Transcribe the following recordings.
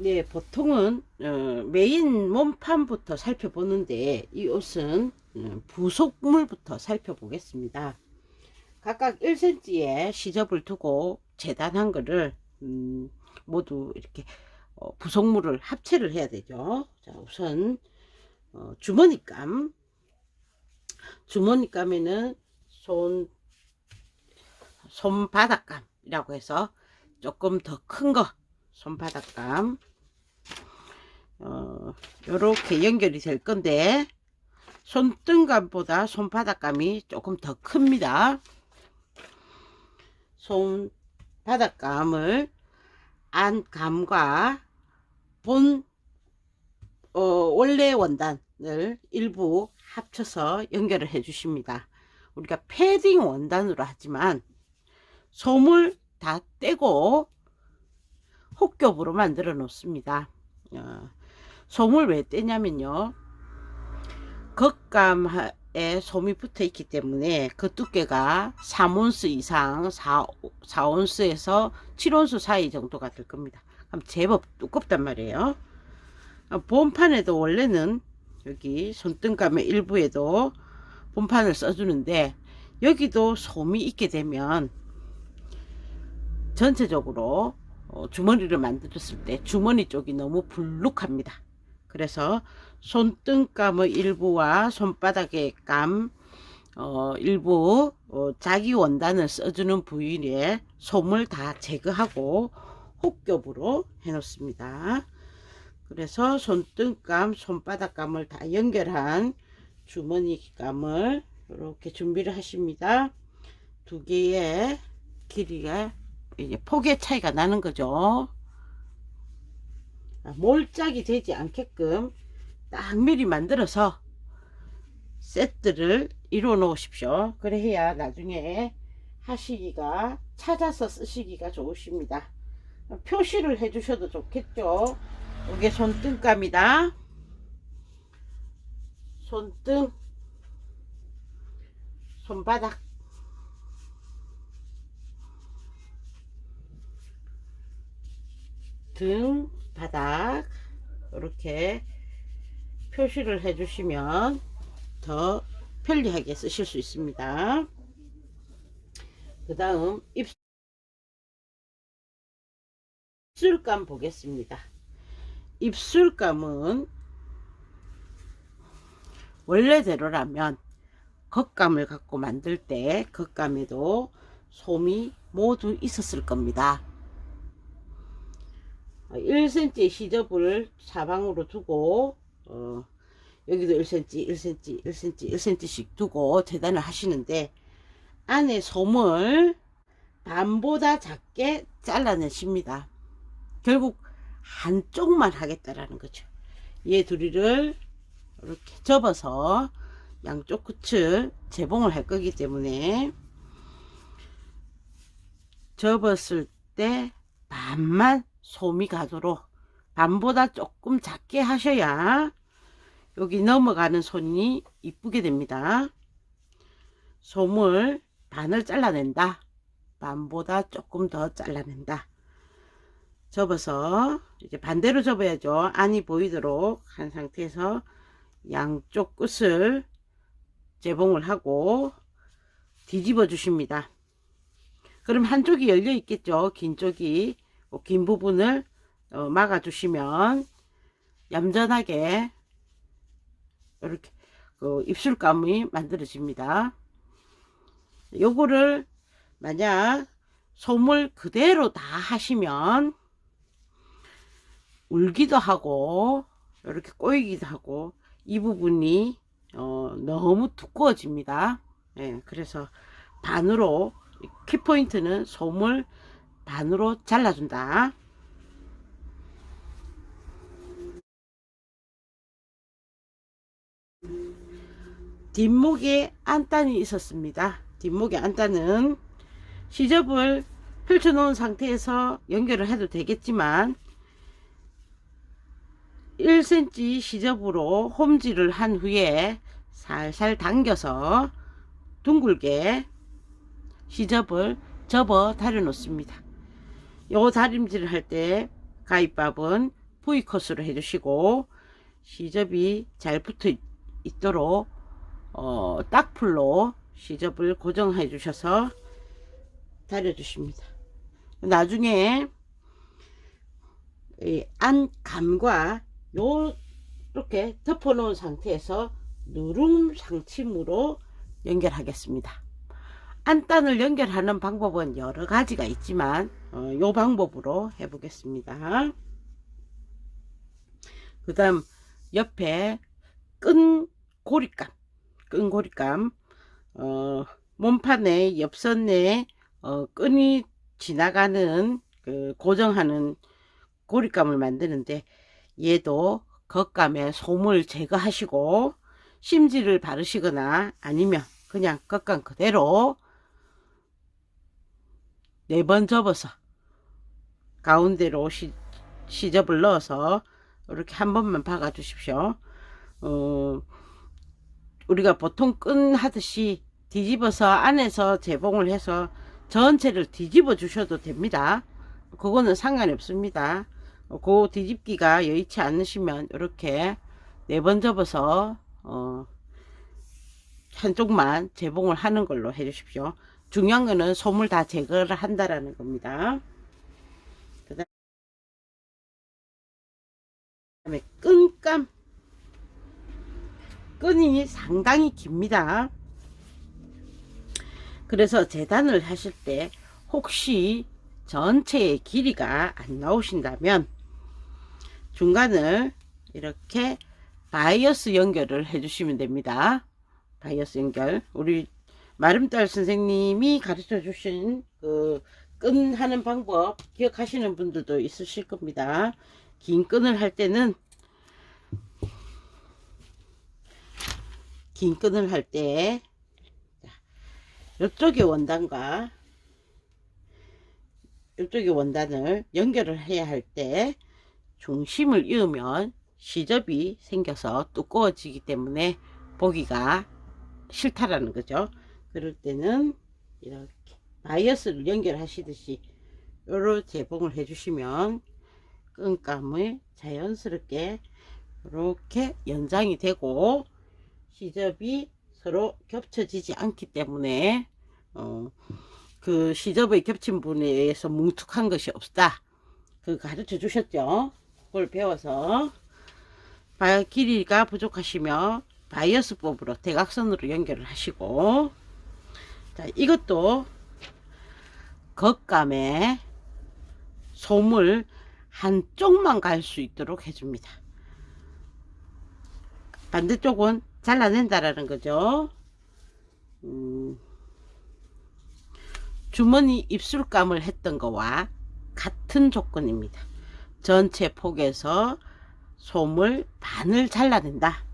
네, 보통은 어, 메인 몸판부터 살펴보는데 이 옷은 어, 부속물부터 살펴보겠습니다. 각각 1cm의 시접을 두고 재단한 거를 음, 모두 이렇게 어, 부속물을 합체를 해야 되죠. 자, 우선 어, 주머니감 주머니감에는 손 손바닥감이라고 해서 조금 더 큰 거 손바닥감 어, 요렇게 연결이 될 건데 손등감보다 손바닥감이 조금 더 큽니다. 손바닥감을 안감과 본 어, 원래 원단을 일부 합쳐서 연결을 해 주십니다. 우리가 패딩 원단으로 하지만 솜을 다 떼고 혹겹으로 만들어 놓습니다. 어, 솜을 왜 떼냐면요. 겉감에 솜이 붙어 있기 때문에 그 두께가 3온스 이상 4, 4온스에서 7온스 사이 정도가 될 겁니다. 제법 두껍단 말이에요. 어, 본판에도 원래는 여기 손등감의 일부에도 본판을 써주는데 여기도 솜이 있게 되면 전체적으로 어, 주머니를 만들었을 때 주머니 쪽이 너무 불룩합니다. 그래서 손등감의 일부와 손바닥의 감 어, 일부 어, 자기 원단을 써주는 부위에 솜을 다 제거하고 혹겹으로 해놓습니다. 그래서 손등감, 손바닥감을 다 연결한 주머니감을 이렇게 준비를 하십니다. 두 개의 길이가 이제 폭의 차이가 나는 거죠. 아, 몰짝이 되지 않게끔 딱 미리 만들어서 세트를 이루어 놓으십시오. 그래야 나중에 하시기가 찾아서 쓰시기가 좋으십니다. 표시를 해 주셔도 좋겠죠. 이게 손등감이다. 손등, 손바닥, 등, 바닥 이렇게 표시를 해주시면 더 편리하게 쓰실 수 있습니다. 그 다음 입술감 보겠습니다. 입술감은 원래대로라면 겉감을 갖고 만들 때 겉감에도 솜이 모두 있었을 겁니다. 1cm 시접을 사방으로 두고 어, 여기도 1cm, 1cm, 1cm, 1cm씩 두고 재단을 하시는데 안에 솜을 반보다 작게 잘라내십니다. 결국 한쪽만 하겠다라는 거죠. 얘 둘이를 이렇게 접어서 양쪽 끝을 재봉을 할 거기 때문에 접었을 때 반만 솜이 가도록 반보다 조금 작게 하셔야 여기 넘어가는 손이 이쁘게 됩니다. 솜을 반을 잘라낸다. 반보다 조금 더 잘라낸다. 접어서 이제 반대로 접어야죠. 안이 보이도록 한 상태에서 양쪽 끝을 재봉을 하고 뒤집어 주십니다. 그럼 한쪽이 열려 있겠죠. 긴 쪽이 그 긴 부분을 어, 막아 주시면 얌전하게 이렇게 그 입술감이 만들어집니다. 요거를 만약 솜을 그대로 다 하시면 울기도 하고 이렇게 꼬이기도 하고 이 부분이 어, 너무 두꺼워집니다. 예, 그래서 반으로 키포인트는 솜을 반으로 잘라준다. 뒷목에 안단이 있었습니다. 뒷목에 안단은 시접을 펼쳐 놓은 상태에서 연결을 해도 되겠지만 1cm 시접으로 홈질을 한 후에 살살 당겨서 둥글게 시접을 접어 다려 놓습니다. 요 다림질을 할 때 가위밥은 V컷으로 해주시고 시접이 잘 붙어 있- 있도록 어, 딱풀로 시접을 고정해 주셔서 다려 주십니다. 나중에 이 안감과 요 이렇게 덮어 놓은 상태에서 누름 상침으로 연결하겠습니다. 안단을 연결하는 방법은 여러 가지가 있지만 어, 요 방법으로 해보겠습니다. 그 다음 옆에 끈 고리감 끈 고리감 어, 몸판에 옆선에 어, 끈이 지나가는 그 고정하는 고리감을 만드는데 얘도 겉감에 솜을 제거하시고 심지를 바르시거나 아니면 그냥 겉감 그대로 네 번 접어서 가운데로 시, 시접을 넣어서 이렇게 한 번만 박아 주십시오. 어, 우리가 보통 끈 하듯이 뒤집어서 안에서 재봉을 해서 전체를 뒤집어 주셔도 됩니다. 그거는 상관이 없습니다. 어, 그 뒤집기가 여의치 않으시면 이렇게 네 번 접어서 어, 한쪽만 재봉을 하는 걸로 해 주십시오. 중요한 거는 솜을 다 제거를 한다라는 겁니다. 그 다음에 끈감 끈이 상당히 깁니다. 그래서 재단을 하실 때 혹시 전체의 길이가 안 나오신다면 중간을 이렇게 바이어스 연결을 해주시면 됩니다. 바이어스 연결. 우리 마름딸 선생님이 가르쳐 주신 그 끈 하는 방법 기억하시는 분들도 있으실 겁니다. 긴 끈을 할 때는 긴 끈을 할 때 이쪽의 원단과 이쪽의 원단을 연결을 해야 할 때 중심을 이으면 시접이 생겨서 두꺼워지기 때문에 보기가 싫다라는 거죠. 그럴 때는 이렇게 바이어스를 연결하시듯이 요런 재봉을 해주시면 끈감을 자연스럽게 이렇게 연장이 되고 시접이 서로 겹쳐지지 않기 때문에 어, 그 시접의 겹친 부분에 의해서 뭉툭한 것이 없다. 그 가르쳐 주셨죠. 그걸 배워서 바- 길이가 부족하시면 바이어스법으로 대각선으로 연결을 하시고 자 이것도 겉감에 솜을 한쪽만 갈 수 있도록 해줍니다. 반대쪽은 잘라낸다라는 거죠. 음, 주머니 입술감을 했던 거와 같은 조건입니다. 전체 폭에서 솜을 반을 잘라낸다.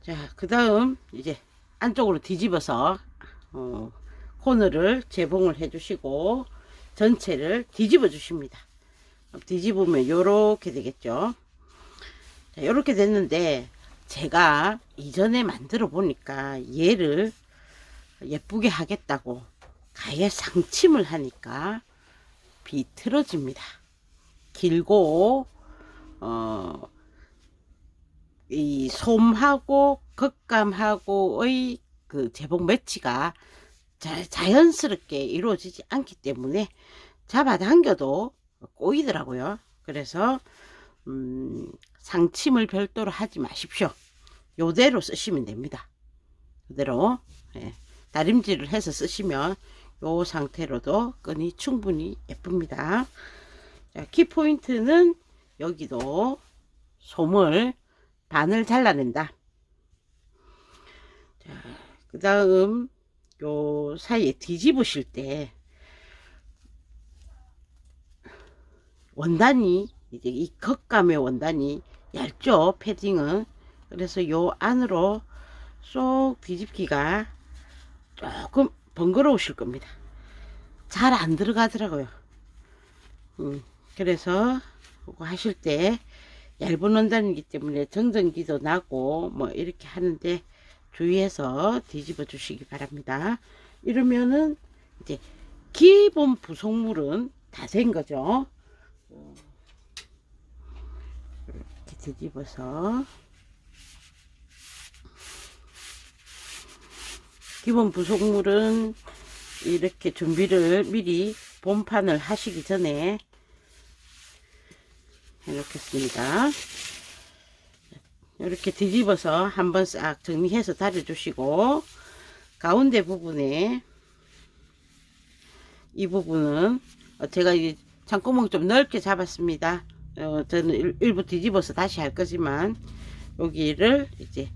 자, 그 다음 이제 안쪽으로 뒤집어서 어, 코너를 재봉을 해 주시고 전체를 뒤집어 주십니다. 뒤집으면 요렇게 되겠죠. 자, 요렇게 됐는데 제가 이전에 만들어 보니까 얘를 예쁘게 하겠다고 가에 상침을 하니까 비틀어집니다. 길고 어, 이 솜하고 겉감하고의 그 재봉 매치가 자, 자연스럽게 이루어지지 않기 때문에 잡아당겨도 꼬이더라고요. 그래서 음, 상침을 별도로 하지 마십시오. 요대로 쓰시면 됩니다. 그대로 예, 다림질을 해서 쓰시면 요 상태로도 끈이 충분히 예쁩니다. 자, 키포인트는 여기도 솜을 반을 잘라낸다. 자, 그 다음 요 사이에 뒤집으실 때 원단이 이제 이 겉감의 원단이 얇죠 패딩은. 그래서 요 안으로 쏙 뒤집기가 조금 번거로우실 겁니다. 잘 안 들어가더라고요. 음, 그래서 하실 때 얇은 원단이기 때문에 정전기도 나고 뭐 이렇게 하는데 주의해서 뒤집어 주시기 바랍니다. 이러면은 이제 기본 부속물은 다 된 거죠. 어, 뒤집어서 기본 부속물은 이렇게 준비를 미리 본판을 하시기 전에 해놓겠습니다. 이렇게 뒤집어서 한번 싹 정리해서 다려주시고 가운데 부분에 이 부분은 어, 제가 이 창구멍 좀 넓게 잡았습니다. 어, 저는 일- 일부 뒤집어서 다시 할 거지만 여기를 이제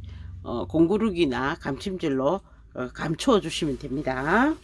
어, 공구르기나 감침질로 어, 감추어 주시면 됩니다.